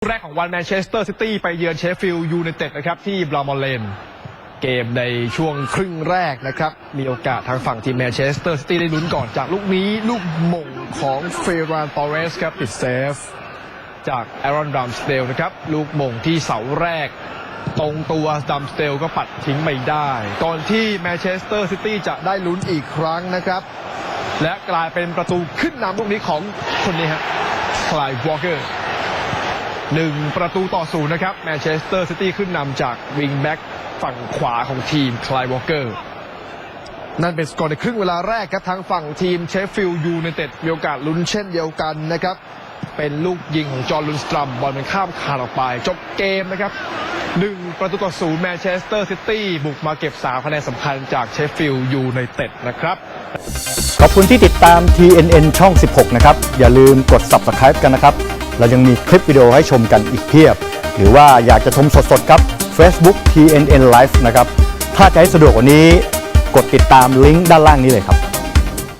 แรกของวันแมนเชสเตอร์ซิตี้ไปเยือนเชฟฟิลด์ยูไนเต็ดนะครับที่บรามอลเลน เกมในช่วงครึ่งแรกนะครับ มีโอกาสทางฝั่งทีมแมนเชสเตอร์ซิตี้ได้ลุ้นก่อนจากลูกนี้ลูกหม่งของเฟรานตอเรสครับติดเซฟ จากแอรอนดัมสเตลนะครับ ลูกหม่งที่เสาแรก ตรงตัวดัมสเตลก็ปัดทิ้งไม่ได้ ก่อนที่แมนเชสเตอร์ซิตี้จะได้ลุ้นอีกครั้งนะครับ และกลายเป็นประตูขึ้นนำลูกนี้ของคนนี้ฮะคลายวอลเกอร์ หนึ่งประตูต่อศูนย์นะครับแมนเชสเตอร์ซิตี้ขึ้นนำจากวิงแบ็กฝั่งขวาของทีมคลายวอลเกอร์นั่นเป็นสกอร์ในครึ่งเวลาแรกครับทางฝั่งทีมเชฟฟิลด์ยูไนเต็ดมีโอกาสลุ้นเช่นเดียวกันนะครับ เป็นลูกยิงของจอร์นลุนสตรัมบอลมันข้ามคานออกไป จบเกมนะครับหนึ่งประตูต่อศูนย์แมนเชสเตอร์ซิตี้บุกมาเก็บสามคะแนนสำคัญจากเชฟฟิลด์ยูไนเต็ดนะครับ ขอบคุณที่ติดตาม TNN ช่อง 16 นะครับ อย่าลืมกด Subscribe กันนะครับ เรายังมีคลิปวิดีโอให้ชมกันอีกเพียบ หรือว่าอยากจะชมสดๆครับ Facebook TNN Live นะครับ ถ้าจะให้สะดวกกว่านี้ กดติดตามลิงก์ด้านล่างนี้เลยครับ